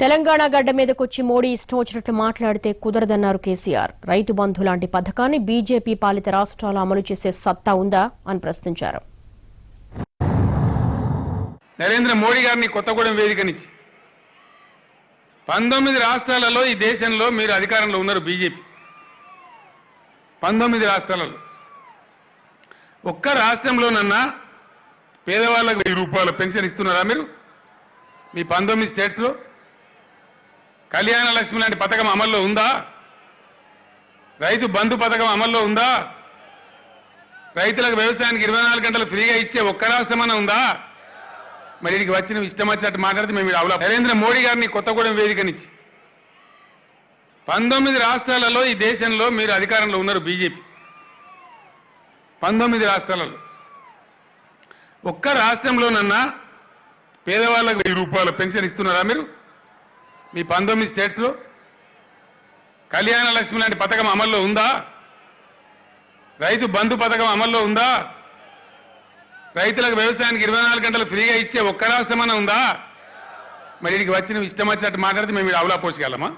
తెలంగాణ గడ్డ మీదకొచ్చి మోడీ ఇష్టం వచ్చినట్లు మాట్లాడితే కుదరదన్నారు కేసీఆర్. రైతు బంధు లాంటి పథకాన్ని బీజేపీ పాలిత రాష్ట్రాలు అమలు చేసే సత్తా ఉందా అని ప్రశ్నించారు. నరేంద్ర మోడీ గారిని కొత్తగూడెం వేదిక నుంచి. పంతొమ్మిది రాష్ట్రాలలో ఈ దేశంలో మీరు అధికారంలో ఉన్నారు బీజేపీ. పంతొమ్మిది రాష్ట్రాలలో. ఒక్క రాష్ట్రంలోనన్నా పేదవాళ్ళకు వెయ్యి రూపాయల పెన్షన్ ఇస్తున్నారా మీరు? మీ పంతొమ్మిది స్టేట్స్లో? కళ్యాణ లక్ష్మి లాంటి పథకం అమల్లో ఉందా? రైతు బంధు పథకం అమల్లో ఉందా? రైతులకు వ్యవసాయానికి ఇరవై నాలుగు గంటలు ఫ్రీగా ఇచ్చే ఒక్క రాష్ట్రమన్నా ఉందా? మరి వీడికి వచ్చిన ఇష్టం వచ్చినట్టు మాట్లాడితే మేము అవలా. నరేంద్ర మోడీ గారిని కొత్తగూడెం వేదిక నుంచి. పంతొమ్మిది రాష్ట్రాలలో ఈ దేశంలో మీరు అధికారంలో ఉన్నారు బీజేపీ. పంతొమ్మిది రాష్ట్రాలలో. ఒక్క రాష్ట్రంలోనన్నా పేదవాళ్ళకు వెయ్యి రూపాయల పెన్షన్ ఇస్తున్నారా మీరు? మీ పంతొమ్మిది స్టేట్స్లో? కళ్యాణ లక్ష్మి లాంటి పథకం అమల్లో ఉందా? రైతు బంధు పథకం అమల్లో ఉందా? రైతులకు వ్యవసాయానికి ఇరవై నాలుగు గంటలు ఫ్రీగా ఇచ్చే ఒక్క రాష్ట్రమన్నా ఉందా? మరి వీడికి వచ్చిన ఇష్టం వచ్చినట్టు మాట్లాడితే మేము అవలా పోసుకెళ్ళమా?